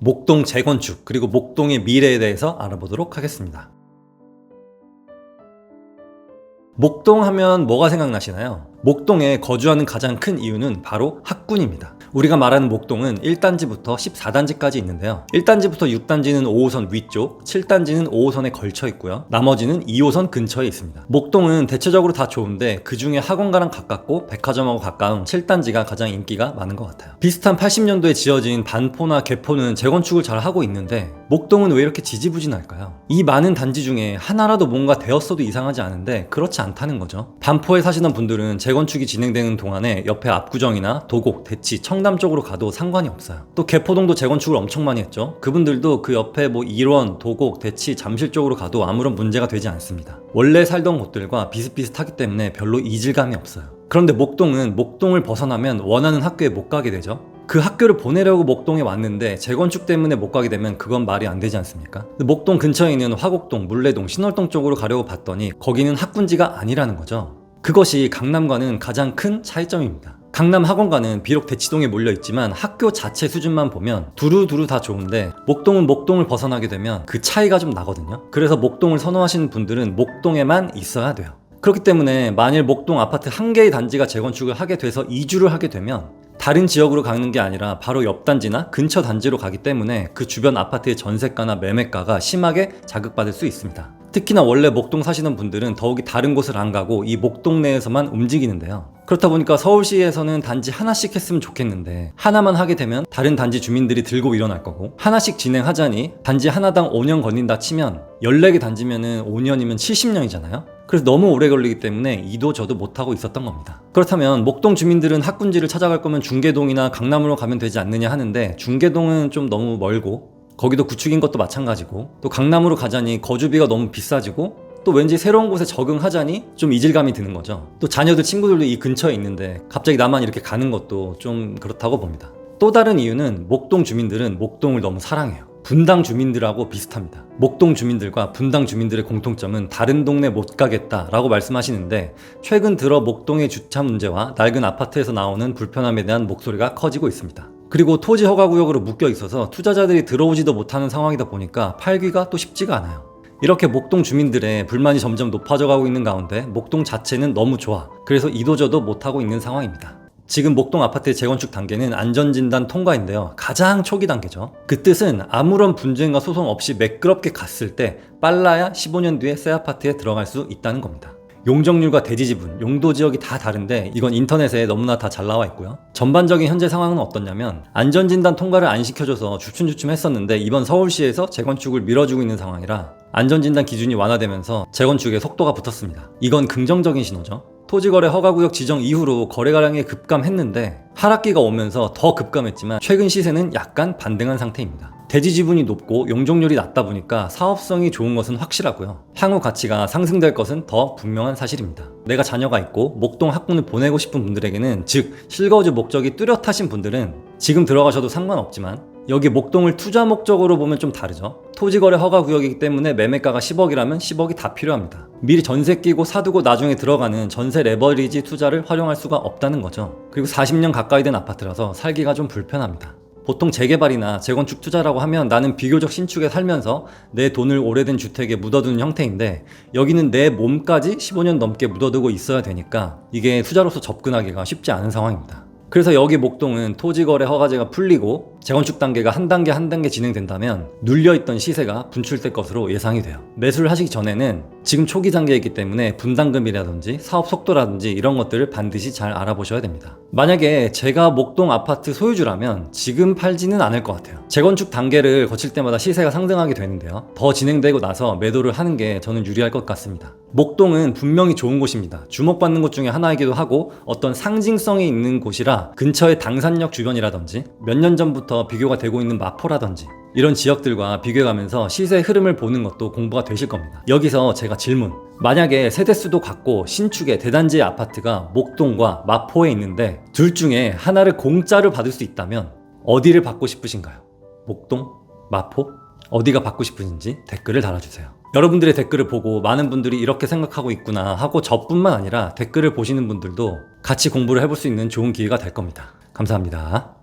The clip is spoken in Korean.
목동 재건축 그리고 목동의 미래에 대해서 알아보도록 하겠습니다. 목동 하면 뭐가 생각나시나요? 목동에 거주하는 가장 큰 이유는 바로 학군입니다. 우리가 말하는 목동은 1단지부터 14단지까지 있는데요. 1단지부터 6단지는 5호선 위쪽, 7단지는 5호선에 걸쳐 있고요. 나머지는 2호선 근처에 있습니다. 목동은 대체적으로 다 좋은데 그 중에 학원가랑 가깝고 백화점하고 가까운 7단지가 가장 인기가 많은 것 같아요. 비슷한 80년도에 지어진 반포나 개포는 재건축을 잘 하고 있는데 목동은 왜 이렇게 지지부진할까요? 이 많은 단지 중에 하나라도 뭔가 되었어도 이상하지 않은데 그렇지 않다는 거죠. 반포에 사시는 분들은 재건축이 진행되는 동안에 옆에 압구정이나 도곡, 대치, 청담 쪽으로 가도 상관이 없어요. 또 개포동도 재건축을 엄청 많이 했죠. 그분들도 그 옆에 뭐 일원, 도곡, 대치, 잠실 쪽으로 가도 아무런 문제가 되지 않습니다. 원래 살던 곳들과 비슷비슷하기 때문에 별로 이질감이 없어요. 그런데 목동은 목동을 벗어나면 원하는 학교에 못 가게 되죠. 그 학교를 보내려고 목동에 왔는데 재건축 때문에 못 가게 되면 그건 말이 안 되지 않습니까? 목동 근처에 있는 화곡동, 물레동, 신월동 쪽으로 가려고 봤더니 거기는 학군지가 아니라는 거죠. 그것이 강남과는 가장 큰 차이점입니다. 강남 학원가는 비록 대치동에 몰려 있지만 학교 자체 수준만 보면 두루두루 다 좋은데 목동은 목동을 벗어나게 되면 그 차이가 좀 나거든요. 그래서 목동을 선호하시는 분들은 목동에만 있어야 돼요. 그렇기 때문에 만일 목동 아파트 한 개의 단지가 재건축을 하게 돼서 이주를 하게 되면 다른 지역으로 가는 게 아니라 바로 옆 단지나 근처 단지로 가기 때문에 그 주변 아파트의 전세가나 매매가가 심하게 자극받을 수 있습니다. 특히나 원래 목동 사시는 분들은 더욱이 다른 곳을 안 가고 이 목동 내에서만 움직이는데요. 그렇다 보니까 서울시에서는 단지 하나씩 했으면 좋겠는데 하나만 하게 되면 다른 단지 주민들이 들고 일어날 거고 하나씩 진행하자니 단지 하나당 5년 걸린다 치면 14개 단지면은 5년이면 70년이잖아요. 그래서 너무 오래 걸리기 때문에 이도 저도 못하고 있었던 겁니다. 그렇다면 목동 주민들은 학군지를 찾아갈 거면 중계동이나 강남으로 가면 되지 않느냐 하는데 중계동은 좀 너무 멀고 거기도 구축인 것도 마찬가지고 또 강남으로 가자니 거주비가 너무 비싸지고 또 왠지 새로운 곳에 적응하자니 좀 이질감이 드는 거죠. 또 자녀들 친구들도 이 근처에 있는데 갑자기 나만 이렇게 가는 것도 좀 그렇다고 봅니다. 또 다른 이유는 목동 주민들은 목동을 너무 사랑해요. 분당 주민들하고 비슷합니다. 목동 주민들과 분당 주민들의 공통점은 다른 동네 못 가겠다라고 말씀하시는데 최근 들어 목동의 주차 문제와 낡은 아파트에서 나오는 불편함에 대한 목소리가 커지고 있습니다. 그리고 토지 허가 구역으로 묶여 있어서 투자자들이 들어오지도 못하는 상황이다 보니까 팔기가 또 쉽지가 않아요. 이렇게 목동 주민들의 불만이 점점 높아져 가고 있는 가운데 목동 자체는 너무 좋아. 그래서 이도저도 못하고 있는 상황입니다. 지금 목동 아파트의 재건축 단계는 안전진단 통과인데요. 가장 초기 단계죠. 그 뜻은 아무런 분쟁과 소송 없이 매끄럽게 갔을 때 빨라야 15년 뒤에 새 아파트에 들어갈 수 있다는 겁니다. 용적률과 대지 지분, 용도 지역이 다 다른데 이건 인터넷에 너무나 다 잘 나와 있고요. 전반적인 현재 상황은 어떻냐면 안전진단 통과를 안 시켜줘서 주춤주춤 했었는데 이번 서울시에서 재건축을 밀어주고 있는 상황이라 안전진단 기준이 완화되면서 재건축에 속도가 붙었습니다. 이건 긍정적인 신호죠. 토지거래 허가구역 지정 이후로 거래가량이 급감했는데 하락기가 오면서 더 급감했지만 최근 시세는 약간 반등한 상태입니다. 대지 지분이 높고 용적률이 낮다 보니까 사업성이 좋은 것은 확실하고요. 향후 가치가 상승될 것은 더 분명한 사실입니다. 내가 자녀가 있고 목동 학군을 보내고 싶은 분들에게는 즉 실거주 목적이 뚜렷하신 분들은 지금 들어가셔도 상관없지만 여기 목동을 투자 목적으로 보면 좀 다르죠. 토지거래 허가 구역이기 때문에 매매가가 10억이라면 10억이 다 필요합니다. 미리 전세 끼고 사두고 나중에 들어가는 전세 레버리지 투자를 활용할 수가 없다는 거죠. 그리고 40년 가까이 된 아파트라서 살기가 좀 불편합니다. 보통 재개발이나 재건축 투자라고 하면 나는 비교적 신축에 살면서 내 돈을 오래된 주택에 묻어두는 형태인데 여기는 내 몸까지 15년 넘게 묻어두고 있어야 되니까 이게 투자로서 접근하기가 쉽지 않은 상황입니다. 그래서 여기 목동은 토지거래 허가제가 풀리고 재건축 단계가 한 단계 한 단계 진행된다면 눌려있던 시세가 분출될 것으로 예상이 돼요. 매수를 하시기 전에는 지금 초기 단계이기 때문에 분담금이라든지 사업 속도라든지 이런 것들을 반드시 잘 알아보셔야 됩니다. 만약에 제가 목동 아파트 소유주라면 지금 팔지는 않을 것 같아요. 재건축 단계를 거칠 때마다 시세가 상승하게 되는데요. 더 진행되고 나서 매도를 하는 게 저는 유리할 것 같습니다. 목동은 분명히 좋은 곳입니다. 주목받는 곳 중에 하나이기도 하고 어떤 상징성이 있는 곳이라 근처의 당산역 주변이라든지 몇 년 전부터 비교가 되고 있는 마포라든지 이런 지역들과 비교해가면서 시세 흐름을 보는 것도 공부가 되실 겁니다. 여기서 제가 질문. 만약에 세대수도 같고 신축의 대단지의 아파트가 목동과 마포에 있는데 둘 중에 하나를 공짜로 받을 수 있다면 어디를 받고 싶으신가요? 목동? 마포? 어디가 받고 싶으신지 댓글을 달아주세요. 여러분들의 댓글을 보고 많은 분들이 이렇게 생각하고 있구나 하고 저뿐만 아니라 댓글을 보시는 분들도 같이 공부를 해볼 수 있는 좋은 기회가 될 겁니다. 감사합니다.